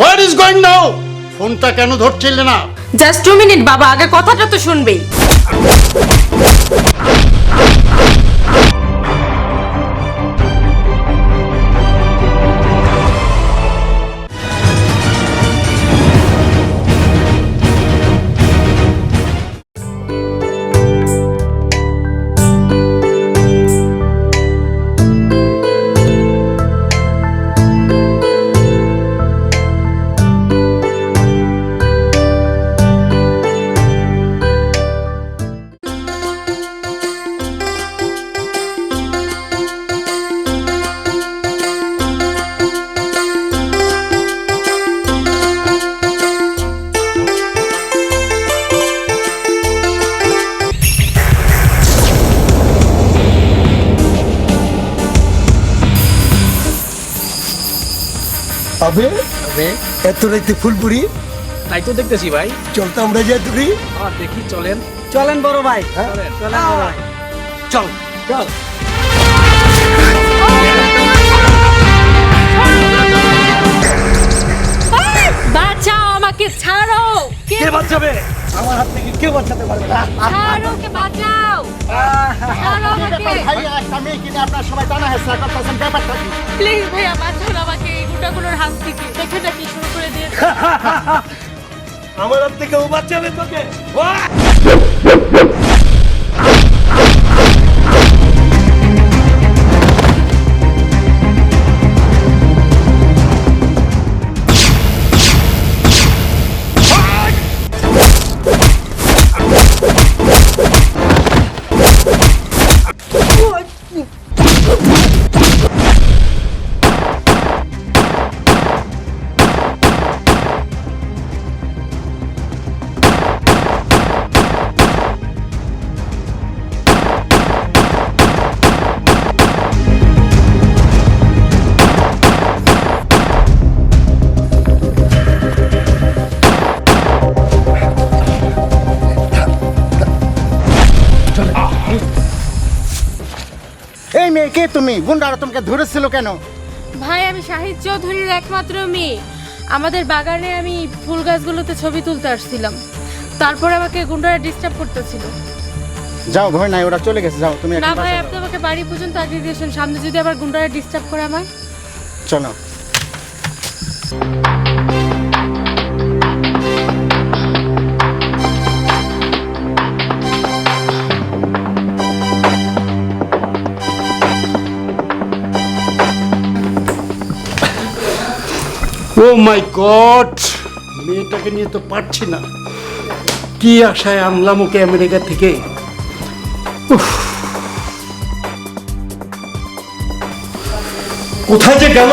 What is going now ফোনটা কেন ধরছিলে না? জাস্ট টু মিনিট বাবা, আগে কথাটা তো শুনবেই। আবে এত রাইতে ফুলপুরি? তাই তো দেখতেছি ভাই। চল তো আমরা যাই তুই আর দেখি চলেন। চলেন বড় ভাই। চলেন। চলেন বড় ভাই। চল চল। বাঁচাও আমাকে ছাড়ো। কে বাঁচাবে? আমার হাত থেকে কেউ বাঁচাতে পারবে না। ছাড়ো কে বাঁচাও। ছাড়ো আমাকে। ভাই একটা মেয়ে কিনে আপনার সবাই করতেছেন ব্যাপারটা কি? প্লিজ বাঁচান আমাকে। গুন্ডাগুলোর হাত থেকে দেখে দেখে শুরু করে দিয়ে আমার হাত থেকে ও বাঁচাবে তোকে। এই মেয়ে কে তুমি? গুন্ডারা তোমাকে ধরেছিল কেন? ভাই আমি শাহিদ চৌধুরীর একমাত্র মেয়ে। আমাদের বাগানে আমি ফুল গাছগুলোতে ছবি তুলতে আসছিলাম। তারপর আমাকে গুন্ডারা ডিস্টার্ব করতেছিল। যাও ভয় নাই ওরা চলে গেছে যাও তুমি না ভাই আপনি আমাকে বাড়ি পর্যন্ত আগে দিয়েছেন। সামনে যদি আবার গুন্ডারা ডিস্টার্ব করে আমায়? চলো। ও মাই গড মেয়েটাকে নিয়ে তো পারছি না। কি আশায় আনলাম ওকে আমেরিকা থেকে। কোথায় যে গেল?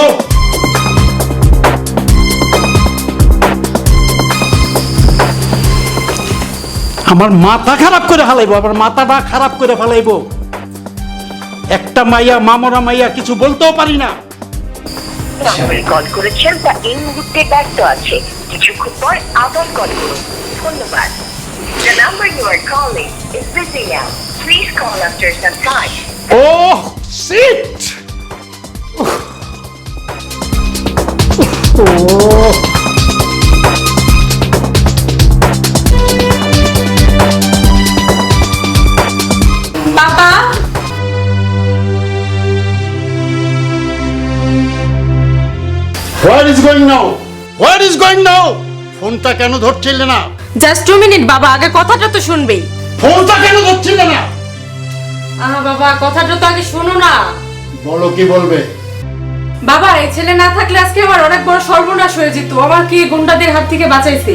আমার মাথা খারাপ করে ফেলাইবো, আমার মাথাটা খারাপ করে ফেলাইবো। একটা মাইয়া, মামরা মাইয়া কিছু বলতেও পারি না। নম্বরে কল করেছেন তা এই মুহূর্তে ব্যস্ত আছে কিছুক্ষণ পর আবার কল করুন ধন্যবাদ The number you are calling is busy now. Please call after some time. Oh, shit! Oh what is going now what is going now ফোনটা কেন ধরছিলে না? জাস্ট টু মিনিট বাবা আগে কথাটা তো শুনবেই ফোনটা কেন ধরছিলে না? আহা বাবা কথাটা তো আগে শোনো না। বলো কি বলবে? বাবা এই ছেলে না থাকলে আজকে আমার অনেক বড় সর্বনাশ হয়ে যেত। আমার কি গুন্ডাদের হাত থেকে বাঁচাইছে?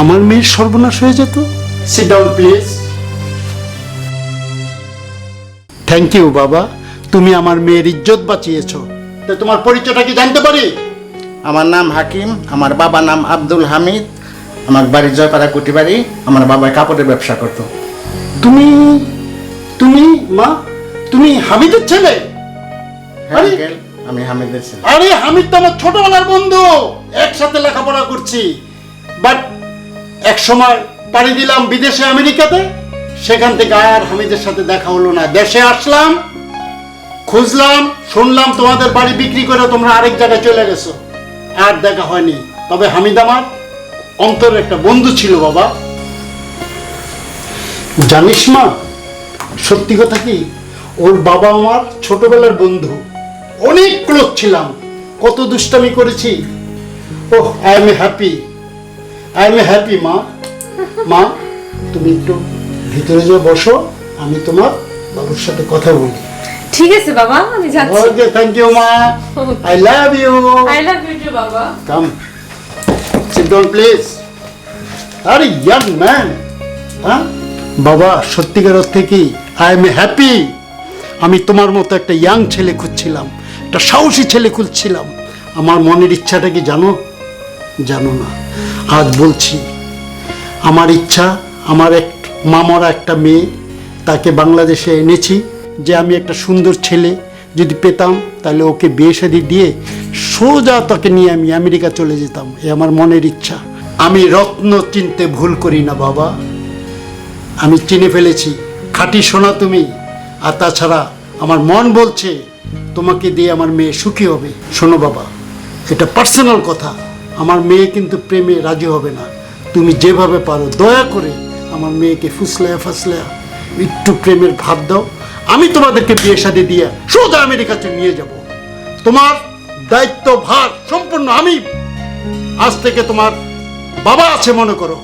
আমার মেয়ের সর্বনাশ হয়ে যেত? Sit down please thank you বাবা। তুমি আমার মেয়ের ইজ্জত বাঁচিয়েছো। তো তোমার পরিচয়টা কি জানতে পারি? আমার নাম হাকিম আমার বাবা নাম আব্দুল হামিদ আমার বাড়ি জয়পাড়া কুটিবাড়ি আমার বাবা কাপড়ের ব্যবসা করতো। তুমি তুমি মা তুমি হামিদের ছেলে? হ্যাঁ, আরে- আমি হামিদের ছেলে। আরে হামিদ তো আমার ছোটবেলার বন্ধু। একসাথে লেখাপড়া করছি। বাট এক সময় পাড়ি দিলাম বিদেশে আমেরিকাতে। সেখান থেকে আর হামিদের সাথে দেখা হলো না। দেশে আসলাম খুঁজলাম শুনলাম তোমাদের বাড়ি বিক্রি করে তোমরা আরেক জায়গায় চলে গেছো। আর দেখা হয়নি। তবে হামিদ আমার অন্তরের একটা বন্ধু ছিল বাবা। জানিস মা, সত্যি কথা কি? ওর বাবা আমার ছোটবেলার বন্ধু। অনেক ক্লোজ ছিলাম। কত দুষ্টামি করেছি। ও I am happy. I am happy, মা। মা, তুমি একটু ভিতরে যে বসো। আমি তোমার বাবুর সাথে কথা বলি। ঠিক আছে বাবা আমি যাচ্ছি। ওকে থ্যাংক ইউ মা। I love you I love you too বাবা। কাম সিট ডাউন প্লিজ আরে ইয়াং ম্যান হ্যাঁ? বাবা সত্যিকার অর্থে কি? আই এম হ্যাপি আমি তোমার মতো একটা ইয়াং ছেলে খুঁজছিলাম একটা সাহসী ছেলে খুঁজছিলাম। আমার মনের ইচ্ছাটা কি জানো? জানো না। আজ বলছি আমার ইচ্ছা আমার এক মামরা একটা মেয়ে তাকে বাংলাদেশে এনেছি। যে আমি একটা সুন্দর ছেলে যদি পেতাম, তাহলে ওকে বিয়ে শাদি দিয়ে সোজা তাকে নিয়ে আমি আমেরিকা চলে যেতাম। এ আমার মনের ইচ্ছা। আমি রত্ন চিনতে ভুল করি না বাবা। আমি চিনে ফেলেছি। খাঁটি সোনা তুমি। আর তাছাড়া আমার মন বলছে, তোমাকে দিয়ে আমার মেয়ে সুখী হবে। শোনো বাবা, এটা পার্সোনাল কথা। আমার মেয়ে কিন্তু প্রেমে রাজি হবে না। তুমি যেভাবে পারো দয়া করে আমার মেয়েকে ফুসলায়া ফাসলায়া একটু প্রেমের ভাব দাও। আমি তোমাদেরকে বিয়ে শাদি দিয়ে সোজা আমেরিকাতে নিয়ে যাব। তোমার দায়িত্ব ভার সম্পূর্ণ আমি। আজ থেকে তোমার বাবা আছে মনে করো।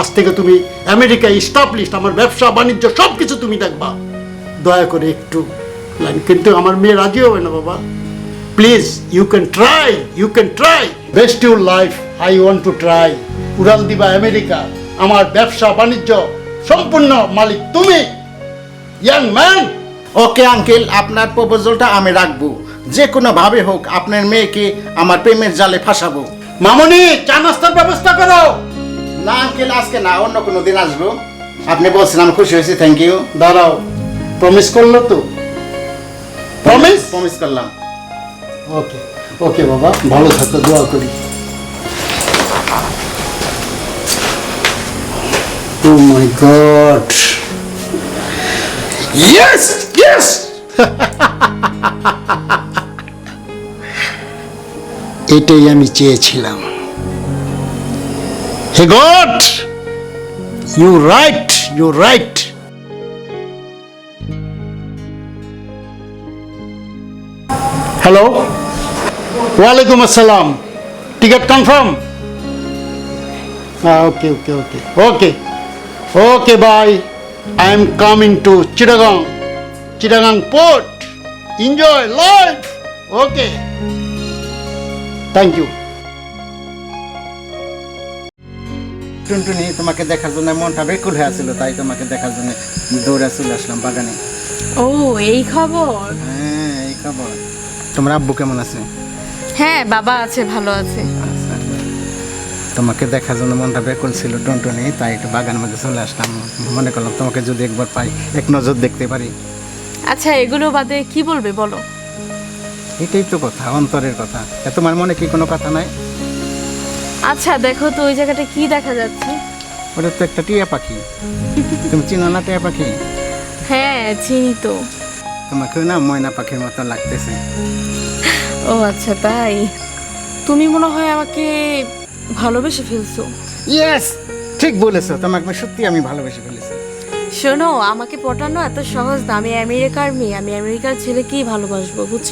আজ থেকে তুমি আমেরিকা স্টাবলিশড আমার ব্যবসা, বাণিজ্য সব কিছু তুমি দেখবা। দয়া করে একটু কিন্তু আমার মেয়ে রাজি হবে না বাবা। Please you can try you can try best your life I want to try উড়াল দিবা আমেরিকা, আমার ব্যবসা, বাণিজ্য, সম্পূর্ণ মালিক তুমি। ইয়াং ম্যান ওকে আঙ্কেল আপনার প্রপোজালটা আমি রাখব। যে কোনো ভাবে হোক, আপনার মেয়েকে আমার প্রেমের জালে ফাঁসাবো। মামনি, চা নাস্তার ব্যবস্থা করো! না আঙ্কেল আজকে না, অন্য কোনো দিন আসব। আপনি বলছেন, আমি খুশি হয়েছি থ্যাংক ইউ দাঁড়াও প্রমিস করল তো? প্রমিস প্রমিস করলাম। ওকে ওকে বাবা, ভালো থাকো, দোয়া করি। Oh my god yes yes এটাই আমি চেয়েছিলাম। Hey god you right you right hello ওয়ালাইকুম আসসালাম ticket confirm okay okay okay okay okay bye I am coming to Chittagong Chittagong port enjoy life okay thank you Tuntuni তোমাকে দেখার জন্য মনটা বেকুল হয়ে আছিল তাই তোমাকে দেখার জন্য দৌড়ে চলে আসলাম বাগানে। ও এই খবর? হ্যাঁ এই খবর। তোমার আব্বু কেমন আছে? হ্যাঁ বাবা আছে ভালো আছে। তোমাকে দেখার জন্য মনটা বেকুল ছিল টুনটুনি তাই একটু বাগানের মধ্যে চলে আসলাম। মনে করলাম তোমাকে যদি একবার পাই এক নজর দেখতে পারি। আচ্ছা এগুলো বাদে কি বলবে বলো? এটাই তো কথা অন্তরের কথা। তোমার মনে কি কোনো কথা নাই? আচ্ছা দেখো তো ওই জায়গাটা কি দেখা যাচ্ছে। ওটা তো একটা টিয়া পাখি। তুমি চিনো না টিয়া পাখি? হ্যাঁ চিনি তো। তোমাকে না ময়না পাখির মতো লাগতেছে। ও আচ্ছা তাই। তুমি মনে হয় আমাকে ভালোবেসে ফেলছো? ইয়েস ঠিক বলেছ। তোমাকে সত্যি আমি ভালোবেসে ফেলেছি। শোনো আমাকে পটানো এত সহজ না। আমি আমেরিকার মেয়ে। আমি আমেরিকার ছেলেকেই ভালোবাসবো বুঝছ?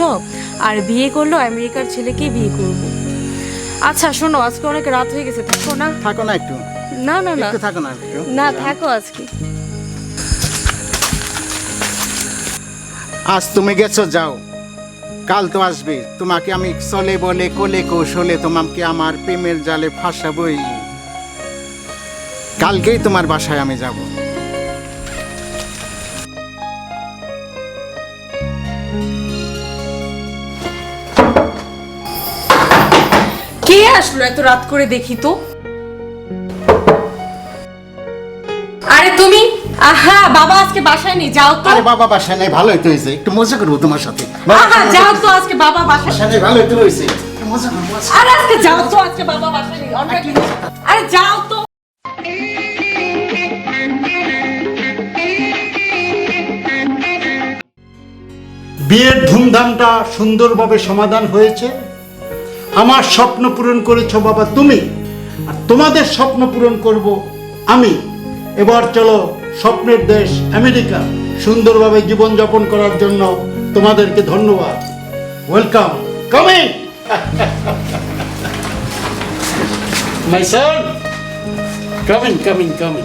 আর বিয়ে করলেও আমেরিকার ছেলেকেই বিয়ে করব। আচ্ছা শোনো আজকে অনেক রাত হয়ে গেছে। থাকো না? থাকো না একটু। না না না। একটু থাকো না একটু। না থাকো আজকে। আজ তুমি গেছো যাও। কাল তো আসবে। তোমাকে আমি চলে বলে, কোলে কৌশলে তোমাকে আমার প্রেমের জালে ফাঁসাবই। কালকেই তোমার বাসায় আমি যাব। কে আসলো এত রাত করে দেখি তো? আহা বাবা আজকে বাসায় নেই যাও তো। আরে বাবা বাসায় নেই ভালোই তো হয়েছে। একটু মজা করব তোমার সাথে। আহা যাও তো আজকে বাবা বাসায় নেই। ভালোই তো হয়েছে। মজা করব আরে আজকে যাও তো আজকে বাবা বাসায় নেই। অন্য আরে যাও তো। বিয়ের ধুমধামটা সুন্দরভাবে সমাধান হয়েছে। আমার স্বপ্ন পূরণ করেছ বাবা তুমি আর তোমাদের স্বপ্ন পূরণ করব আমি। এবার চলো স্বপ্নের দেশ আমেরিকা। সুন্দরভাবে জীবনযাপন করার জন্য তোমাদেরকে ধন্যবাদ। Welcome coming my son coming coming coming